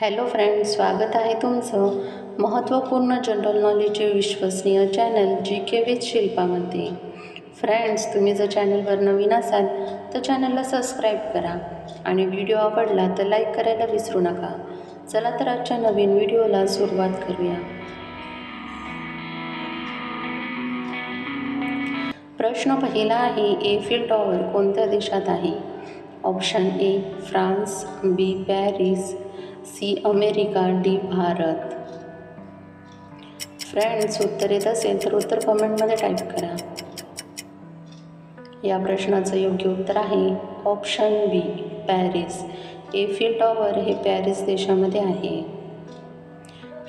Hello friends स्वागत आहे तुमचं महत्त्वपूर्ण जनरल नॉलेजचे विश्वसनीय चॅनल जी के विथ शिल्पामध्ये फ्रेंड्स तुम्ही जर चॅनलवर नवीन असाल तर चॅनलला सबस्क्राईब करा आणि व्हिडिओ आवडला तर लाईक करायला विसरू नका. चला तर आजच्या नवीन व्हिडिओला सुरुवात करूया. प्रश्न पहिला आहे एफिल टॉवर कोणत्या देशात आहे? Option A France B Paris C America D Bharat. Friends उत्तर येत असेल तर उत्तर कमेंटमध्ये टाईप करा. या प्रश्नाचं योग्य उत्तर आहे option B Paris. Eiffel tower हे पॅरिस देशामध्ये आहे.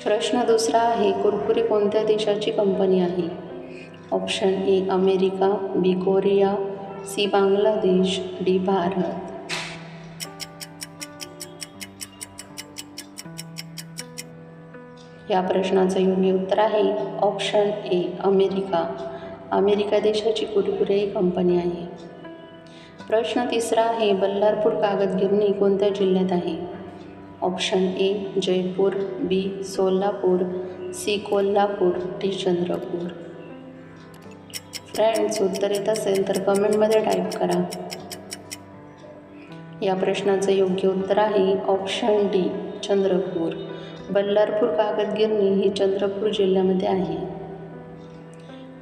प्रश्न दुसरा आहे कुरकुरी कोणत्या देशाची कंपनी आहे? Option A America B Korea C Bangladesh D Bharat. या प्रश्नाचं योग्य उत्तर आहे. Option A America. अमेरिका देशाची कुरकुरे ही कंपनी आहे. प्रश्न तिसरा आहे बल्लारपूर कागदगिरणी कोणत्या जिल्ह्यात आहे? Option A Jaipur B Solapur C Kolhapur D Chandrapur. Friends उत्तर येत असेल तर कमेंटमध्ये टाईप करा. या प्रश्नाचं योग्य उत्तर आहे ऑप्शन डी चंद्रपूर. बल्लारपूर कागदगिरणी ही चंद्रपूर जिल्ह्यामध्ये आहे.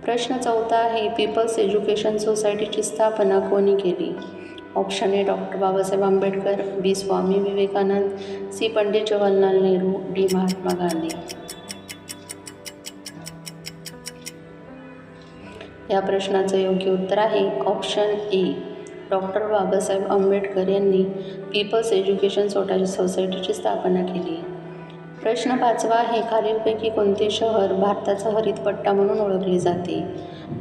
प्रश्न चौथा आहे पीपल्स एज्युकेशन सोसायटीची स्थापना कोणी केली? Option A doctor Babasaheb Ambedkar B Swami Vivekananda C Pandit Jawaharlal Nehru D Mahatma Gandhi. या प्रश्नाचं योग्य उत्तर आहे option A doctor Babasaheb Ambedkar यांनी पीपल्स एज्युकेशन सोटा सोसायटीची स्थापना केली. प्रश्न पाचवा आहे खालीलपैकी कोणते शहर भारताचा हरितपट्टा म्हणून ओळखले जाते?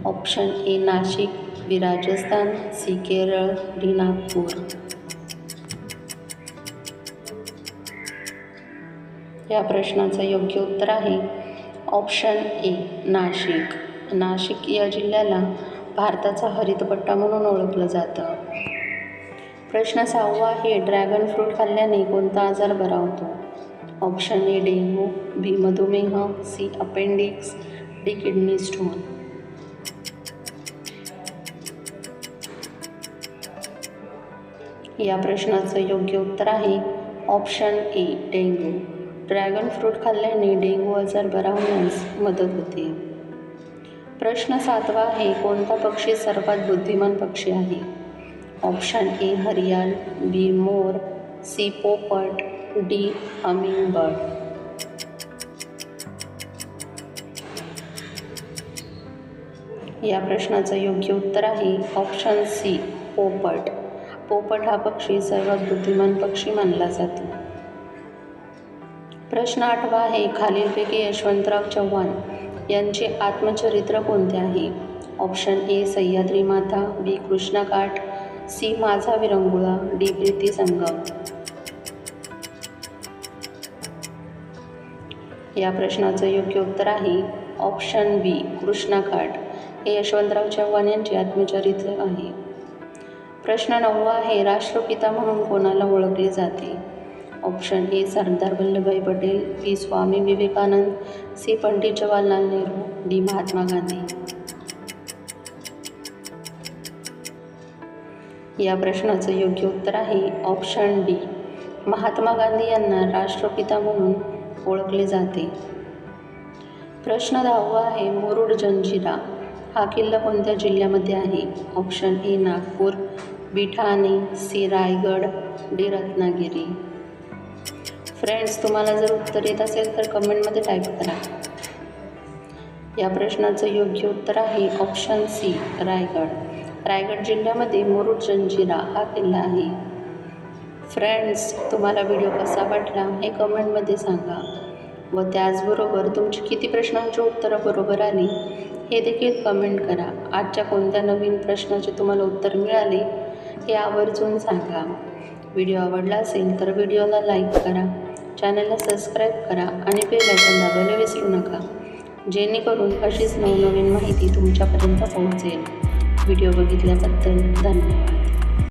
Option A Nashik B Rajasthan C Kerala D Nagpur. या प्रश्नाचं योग्य उत्तर आहे. Option A Nashik. नाशिक या जिल्ह्याला भारताचा हरितपट्टा म्हणून ओळखलं जातं. प्रश्न सहावा आहे ड्रॅगन फ्रूट खाल्ल्याने कोणता आजार बरा होतो? ऑप्शन ए डेंगू बी मधुमेह C appendix D kidney stone. या प्रश्नाचं योग्य उत्तर आहे option A dengue. Dragon fruit खाल्ल्याने डेंगू आजार बरा होण्यास मदत होते. प्रश्न सातवा आहे कोणता पक्षी सर्वात बुद्धिमान पक्षी आहे? ऑप्शन ए हरियाल बी मोर सी पोपट डी बर्ड. या प्रश्नाचं योग्य उत्तर आहे ऑप्शन सी पोपट. पोपट हा पक्षी सर्वात बुद्धिमान पक्षी मानला जातो. प्रश्न आठवा आहे खालीलपैकी यशवंतराव चव्हाण यांचे आत्मचरित्र कोणते आहे? ऑप्शन ए सह्याद्री माता बी कृष्णाकाठ सी माझा विरंगुळा डी प्रीती संगम. या प्रश्नाचं योग्य उत्तर आहे ऑप्शन बी कृष्णाघाट. हे यशवंतराव चव्हाण यांचे आत्मचरित्र आहे. प्रश्न नववा आहे राष्ट्रपिता म्हणून कोणाला ओळखले जाते? Option A Sardar Vallabhbhai Patel B Swami Vivekananda C Pandit Jawaharlal Nehru D Mahatma Gandhi. या प्रश्नाचं योग्य उत्तर आहे ऑप्शन डी. महात्मा गांधी यांना राष्ट्रपिता म्हणून ओळखले जाते. प्रश्न दहावा आहे मुरुड जंजिरा. हा किल्ला कोणत्या जिल्ह्यामध्ये आहे? Option A Nagpur B Thane C Raigad D Ratnagiri. Friends तुम्हाला जर उत्तर येत असेल तर कमेंटमध्ये टाईप करा. या प्रश्नाचं योग्य उत्तर आहे ऑप्शन सी रायगड. रायगड जिल्ह्यामध्ये मुरुड जंजिरा हा किल्ला आहे. फ्रेंड्स तुम्हाला व्हिडिओ कसा वाटला हे कमेंटमध्ये सांगा. व त्याचबरोबर तुमची किती प्रश्नांची उत्तरं बरोबर आली हे देखील कमेंट करा. आजच्या कोणत्या नवीन प्रश्नाचे तुम्हाला उत्तर मिळाले हे आवर्जून सांगा. व्हिडिओ आवडला असेल तर व्हिडिओला लाईक करा. चॅनलला सबस्क्राईब करा आणि बेल आयकॉन दाबायला विसरू नका. जेणेकरून अशीच नवनवीन माहिती तुमच्यापर्यंत पोहोचेल. व्हिडिओ बघितल्याबद्दल धन्यवाद.